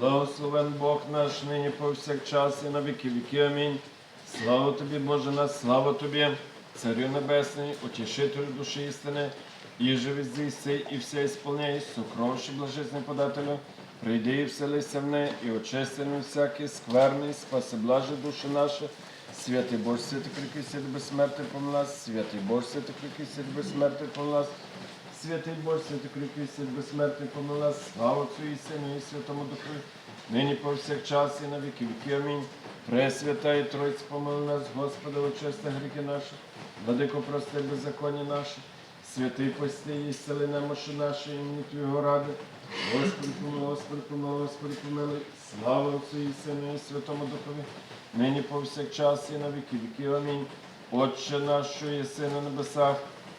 Благословен Бог наш нині повсякчас і на віки віки. Амінь. Слава тобі, Боже наш, слава тобі, Царю Небесний, утішителю душі істини, і живи здійси, і все ісполняй, сукровши блажесний подателю, прийди і вселися в неї, і очисти нам всякий скверний, спаси блаже душі наші. Святий Боже, святий крикий, святий безсмертний помилась, святий Боже, святий крикий, святий безсмертний помилась. Святий Боже, святий крикий, безсмертний помилась, слава Отцю і Сину і Святому Духу, нині повсякчас і на віки віки. Амінь. Пресвята і Тройці помили нас, Господи, очисти гріхи наші, владико прости беззаконня наші, святий пости і сели немощі наші, імені Твого ради. Господи, помилуй, Господи, помилуй, Господи, помилуй, слава Отцю і Сину і Святому Духові, нині повсякчас і на віки віки. Амінь. Отче наш, що єси на небесах,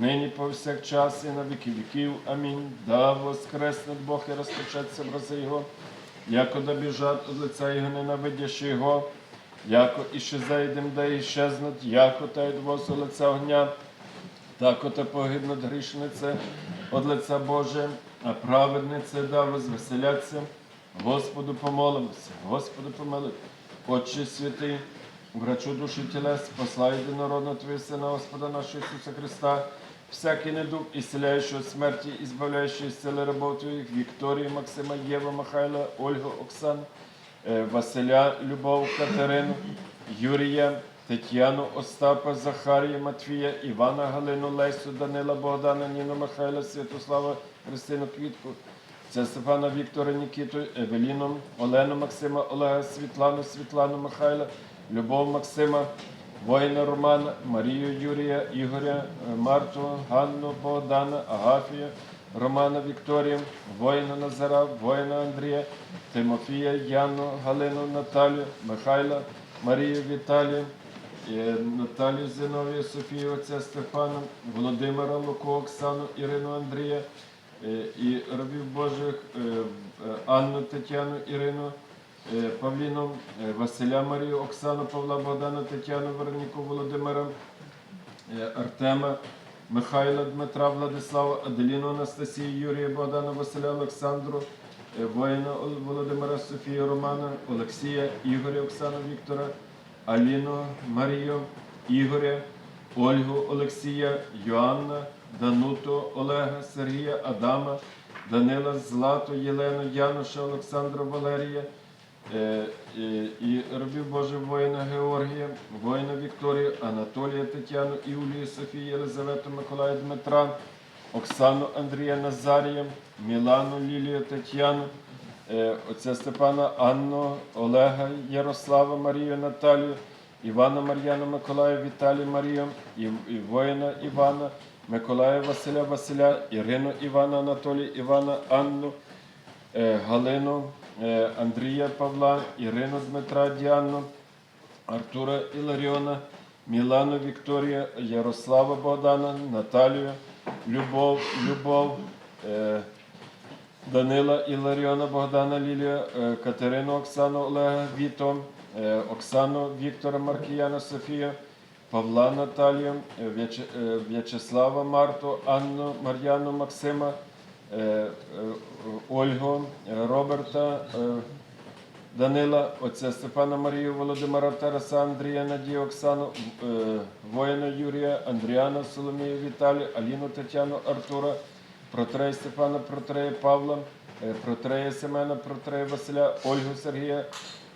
нині повсякчас і на віки віків. Амінь. Да воскресне Бог і розпочеться образи Його, яко да біжать од лиця Його ненавидящі Його, яко іще зайдем, да іщезнуть, яко та й двосу лиця огня, так оте погибнуть грішнице од лиця Боже, а праведнице да возвеселяться. Господу помолимося, Господу помилуй. Отче святий, врачу душі тілес, посла єдинородного Твого Сина, Господа нашого Ісуса Христа, всякий недуг, ісцеляючий від смерті, і збавляючий з рабов Твоїх, Вікторію, Максима, Єва, Михайла, Ольгу, Оксану, е, Василя, Любов, Катерину, Юрія, Тетяну, Остапа, Захарія, Матвія, Івана, Галину, Лесю, Данила, Богдана, Ніну, Михайла, Святослава, Христину, Квітку, це Стефана Віктора Нікіту, Евеліну, Олену Максима, Олега, Світлану, Світлану Михайла, Любов Максима, воїна Романа, Марію Юрія, Ігоря, е, Марту, Ганну, Богдана, Агафія, Романа Вікторія, воїна Назара, воїна Андрія, Тимофія, Яну, Галину, Наталію, Михайла, Марію Віталію, е, Наталію Зиновію, Софію, отця Стефана, Володимира Луку, Оксану, Ірину Андрія, е, і рабів Божих Анну Тетяну, Ірину, е, Павліну, е, Василя Марію, Оксану, Павла Богдана, Тетяну, Вероніку, Володимира, е, Артема, Михайла, Дмитра, Владислава, Аделіну, Анастасію, Юрія, Богдана, Василя, Олександру, воїна Володимира, Софію, Романа, Олексія, Ігоря, Оксану, Віктора, Аліну, Марію, Ігоря, Ольгу, Олексія, Йоанна, Дануту, Олега, Сергія, Адама, Данила, Злату, Єлену, Януша, Олександра, Валерія, і рабів Божих воїна Георгія, воїна Вікторію, Анатолія, Тетяну, Іулію, Софію, Єлизавету, Миколая, Дмитра, Оксану, Андрія, Назарія, Мілану, Лілію, Тетяну, е, отця Степана, Анну, Олега, Ярослава, Марію, Наталію, Івана, Мар'яна, Миколая, Віталію, Марію, і, воїна Івана, Миколая, Василя, Василя, Ірину, Івана, Анатолія, Івана, Анну, е, Галину, е, Андрія Павла, Ірину Дмитра, Діану, Артура Іларіона, Мілану Вікторія, Ярослава Богдана, Наталію, Любов, Любов, е, Данила Іларіона, Богдана Лілія, е, Катерину Оксану Олега Віто, е, Оксану Віктора Маркіяна Софія, Павла Наталію, е, В'яче- е, В'ячеслава Марту, Анну Мар'яну Максима, е, е, Ольгу, е, Роберта, е, Данила, отця Степана Марію, Володимира Тараса, Андрія, Надію, Оксану, е, воїна Юрія, Андріана, Соломію, Віталію, Аліну, Тетяну, Артура, Протрея Степана, Протрея Павла, е, Протрея Семена, Протрея Василя, Ольгу Сергія,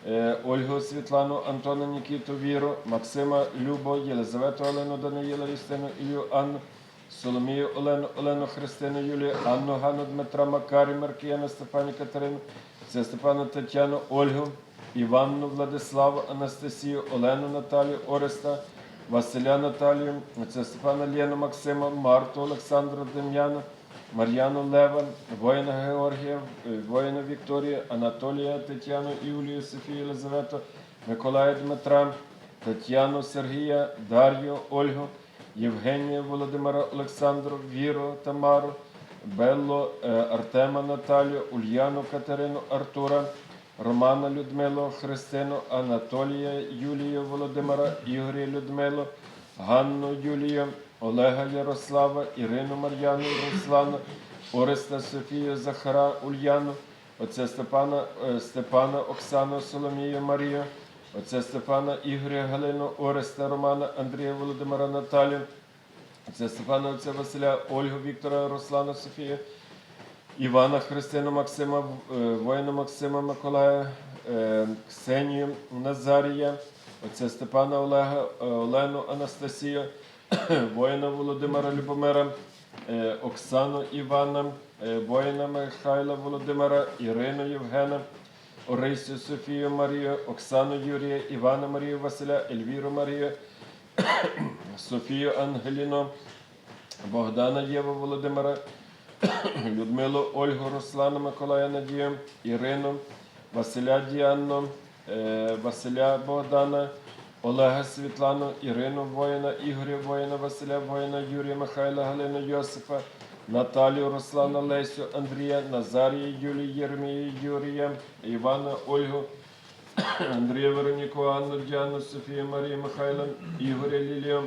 е, Ольгу Світлану, Антона Нікіту, Віру, Максима, Любо, Єлизавету, Олену, Даниїла, Юстину, Ілью, Анну, Соломію, Олену, Олену, Христину, Юлію, Анну, Ганну, Дмитра, Макарі, Маркіяна, Степані, Катерину, це Степану, Тетяну, Ольгу, Іванну, Владиславу, Анастасію, Олену, Наталію, Ореста, Василя Наталію, це Степана Лену, Максима, Марту, Олександру, Дем'яну, Мар'яну Лева, воїна Георгія, е, воїна Вікторія, Анатолія, Тетяну, Юлію, Софію, Єлизавету, Миколая Дмитра, Тетяну, Сергія, Дар'ю, Ольгу, Євгенія, Володимира, Олександру, Віру, Тамару, Белло, е, Артема, Наталію, Ульяну, Катерину, Артура, Романа, Людмилу, Христину, Анатолія, Юлію, Володимира, Ігоря, Людмилу, Ганну, Юлію, Олега, Ярослава, Ірину, Мар'яну, Руслану, Ореста, Софію, Захара, Ульяну, отця Степана, е, Степана, Оксану, Соломію, Марію, отця Стефана, Ігоря, Галину, Ореста, Романа, Андрія, Володимира, Наталію, отця Стефана, отця Василя, Ольгу, Віктора, Руслана, Софію, Івана, Христину, Максима, е, воїна Максима, Миколая, е, Ксенію, Назарія, отця Степана, Олега, е, Олену, Анастасію, воїна Володимира Любомира, Оксану Івана, воїна Михайла Володимира, Ірину Євгена, Орисю Софію Марію, Оксану Юрія, Івана Марію Василя, Ельвіру Марію, Софію Ангеліну, Богдана Єву Володимира, Людмилу Ольгу Руслану Миколая Надію, Ірину, Василя Діанну, е, Василя Богдана, Олега Світлану, Ірину Воїна, Ігоря Воїна, Василя Воїна, Юрія Михайла, Галину Йосифа, Наталію, Руслана, Лесю, Андрія, Назарія, Юлію, Єрмію, Юрія, Івана, Ольгу, Андрія Вероніку, Анну, Діану, Софію, Марію, Михайла, Ігоря Лілію,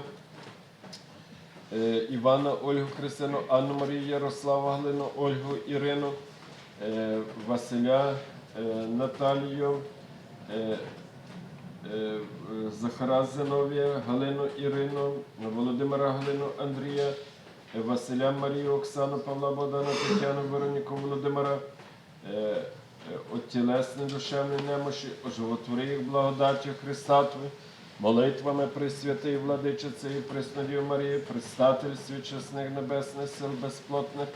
е, Івана, Ольгу, Христину, Анну Марію, Ярославу, Галину, Ольгу, Ірину, е, Василя, е, Наталію, Захара Зиновія, Галину Ірину, Володимира Галину Андрія, Василя Марію, Оксану, Павла Богдана, Тетяну, Вероніку, Володимира, е, е, от тілесні душевні немощі, оживотвори їх Христа Твої, молитвами Пресвятої Владичиці і Преснодію Марії, предстатель свічесних небесних сил безплотних,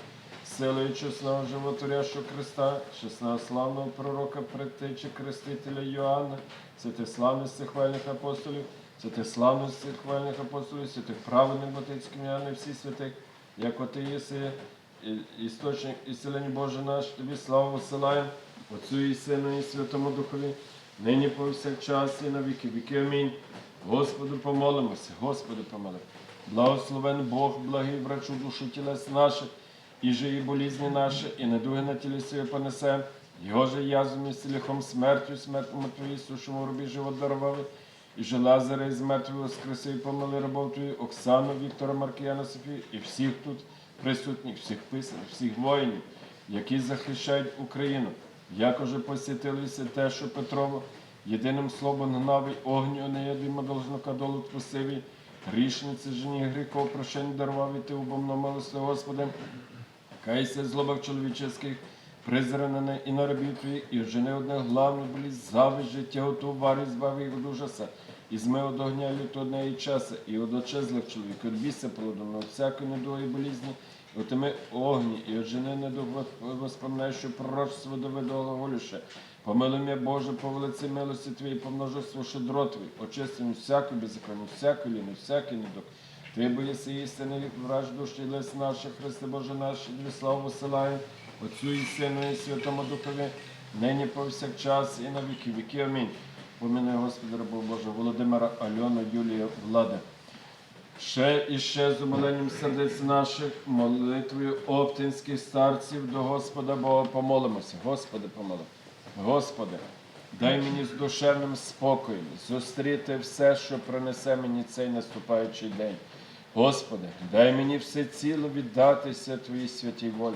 силою чесного животворящого Христа, чесного славного пророка, предтечі Крестителя Йоанна, святих славних хвальних апостолів, святих славних хвальних апостолів, святих праведних Батицьких Іоанна, всі святих, як і єси, істочник ісцелення Боже наш, тобі славу посилаємо, Отцю і Сину, і Святому Духові, нині повсякчас і на віки віки. Амінь. Господу помолимося, Господи помоли. Благословен Бог, благий врачу душу тілес наших, і же болізні наші, і недуги на тілі своє понесе. Його же язом і лихом смертю, смертному Твої, сушому робі живот дарували. І же Лазаря із мертвих воскресив, помили рабов Твої, Оксану, Віктора, Маркіяна, Софію, і всіх тут присутніх, всіх писаних, всіх воїнів, які захищають Україну. Як уже посітилися те, що Петрово, єдиним словом гнав і огню неядимо должно кадолу твосиві, грішниці жені гріхов прощень дарував і ти убомно молися, Господи. Кайся злобах чоловічих, призранене і на рабів твоїх, і вжени одне главну зависть життя готу варі, збави їх від і зми од огня люту одне і часа, і од очезлих чоловік, від біса полудовно, від всякої недуги і болізні, і отими огні, і от жени недуг воспоминаючи пророчество Давида глаголюще. Помилуй мене, Боже, по велиці милості Твоїй, по множеству щедро Твій, очисти мені всяку беззаконну, всяку ліну, всякий недуг. Ти боїси істини, враж душі лис наших, Христе Боже наш, дві славу посилаю, Отцю і Сину, і Святому Духові, нині повсякчас і на віки віки. Амінь. Поміни, Господи, рабов Боже, Володимира, Альону, Юлію, Влади. Ще і ще з умиленням сердець наших, молитвою оптинських старців до Господа Бога помолимося. Господи, помоли. Господи, дай мені з душевним спокоєм зустріти все, що принесе мені цей наступаючий день. Господи, дай мені все ціло віддатися Твоїй святій волі.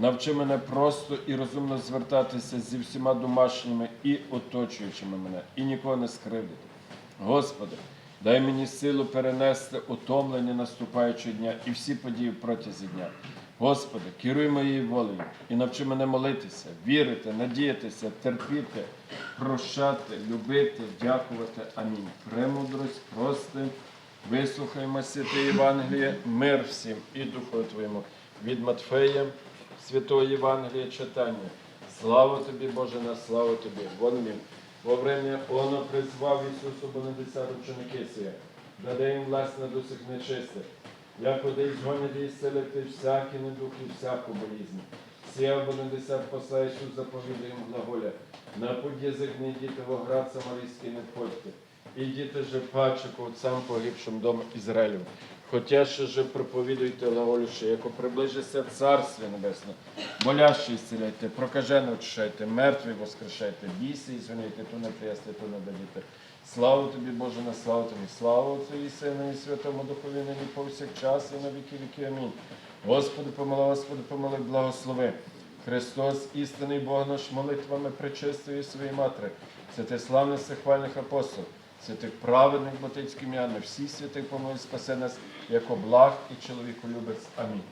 навчи мене просто і розумно звертатися зі всіма домашніми і оточуючими мене, і нікого не скривдити. Господи, дай мені силу перенести утомлення наступаючого дня і всі події протязі дня. Господи, керуй моєю волею і навчи мене молитися, вірити, надіятися, терпіти, прощати, любити, дякувати. Амінь. Премудрость, прости, Вислухаймо святе Євангеліє, мир всім і Духу Твоєму. Від Матфея, святого Євангелія читання. Слава тобі, Боже, на славу тобі. Вон він. Во время Оно призвав Ісусу Бонадеса ученики сія, даде їм власть над усіх нечистих. Як води згонять і зцелити всякі недух і всяку болізнь. Сія Бонадеса посла Ісус заповідає їм глаголя. На путь язик не йдіте в оград Самарійський не входьте. Ідіте же паче к отцам погибшим дом Ізраїлю. Хотя же проповідуйте глаголюще, яко приближиться Царствие Небесне. Болящі зціляйте, прокажене очищайте, мертві воскрешайте, біси ізвиняйте, ту не приясти, ту не дадіте. Славу тобі, Боже, на славу тобі, славу Отцю і Сину і Святому Духові, нині повсякчас і на віки віки. Амінь. Господи, помилуй, Господи, помилуй, благослови. Христос, істинний Бог наш, молитвами пречистої своєї матері, святих славних всехвальних апостол, святих праведних ботицьких м'ян, всіх святих помилуй, спасе нас, як благ і чоловіколюбець. Амінь.